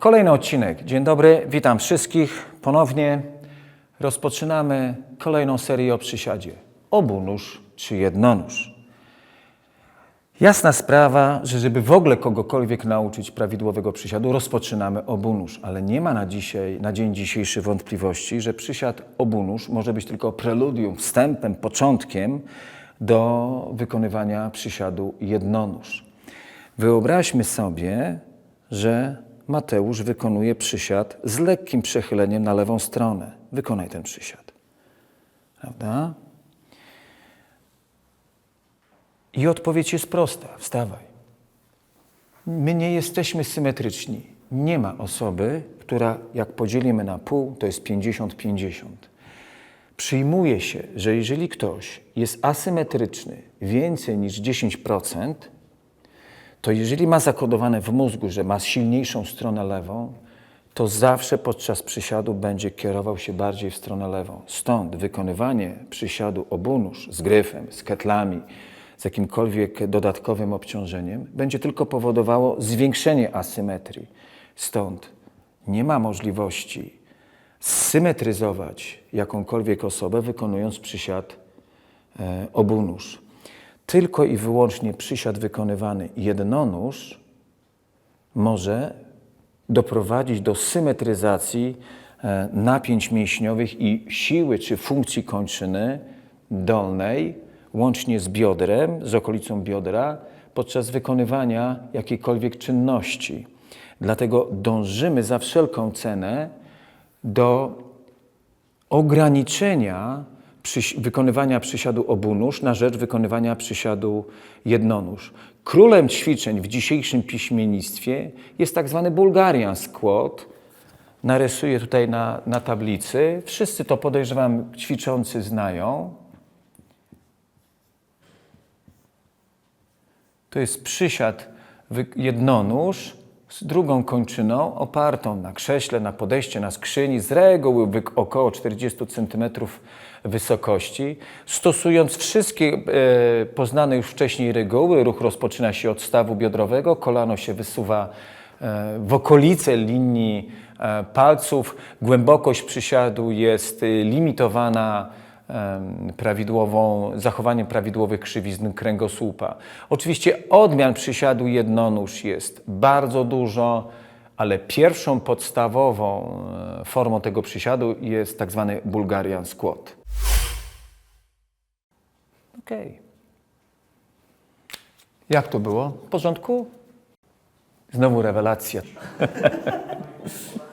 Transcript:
Kolejny odcinek. Dzień dobry, witam wszystkich ponownie. Rozpoczynamy kolejną serię o przysiadzie. Obunóż czy jednonóż. Jasna sprawa, że żeby w ogóle kogokolwiek nauczyć prawidłowego przysiadu, rozpoczynamy obunóż, ale nie ma na, dzisiaj, na dzień dzisiejszy wątpliwości, że przysiad obunóż może być tylko preludium, wstępem, początkiem do wykonywania przysiadu jednonóż. Wyobraźmy sobie, że Mateusz wykonuje przysiad z lekkim przechyleniem na lewą stronę. Wykonaj ten przysiad. Prawda? I odpowiedź jest prosta: wstawaj. My nie jesteśmy symetryczni. Nie ma osoby, która, jak podzielimy na pół, to jest 50-50. Przyjmuje się, że jeżeli ktoś jest asymetryczny więcej niż 10%, to jeżeli ma zakodowane w mózgu, że ma silniejszą stronę lewą, to zawsze podczas przysiadu będzie kierował się bardziej w stronę lewą. Stąd wykonywanie przysiadu obunóż z gryfem, z ketlami, z jakimkolwiek dodatkowym obciążeniem będzie tylko powodowało zwiększenie asymetrii. Stąd nie ma możliwości symetryzować jakąkolwiek osobę wykonując przysiad e, obunóż. Tylko i wyłącznie przysiad wykonywany jednonóż może doprowadzić do symetryzacji e, napięć mięśniowych i siły czy funkcji kończyny dolnej, łącznie z biodrem, z okolicą biodra, podczas wykonywania jakiejkolwiek czynności. Dlatego dążymy za wszelką cenę do ograniczenia przyś- wykonywania przysiadu obunóż na rzecz wykonywania przysiadu jednonóż. Królem ćwiczeń w dzisiejszym piśmiennictwie jest tak zwany Bulgarian squat. Narysuję tutaj na, na tablicy. Wszyscy to podejrzewam ćwiczący znają. To jest przysiad jednonóż z drugą kończyną opartą na krześle, na podejście, na skrzyni, z reguły około 40 cm wysokości. Stosując wszystkie e, poznane już wcześniej reguły, ruch rozpoczyna się od stawu biodrowego, kolano się wysuwa e, w okolice linii e, palców, głębokość przysiadu jest e, limitowana prawidłową, zachowaniem prawidłowych krzywizn kręgosłupa. Oczywiście odmian przysiadu jednonóż jest bardzo dużo, ale pierwszą podstawową e, formą tego przysiadu jest tak zwany Bulgarian squat. Okej. Jak to było? W porządku? Znowu rewelacja.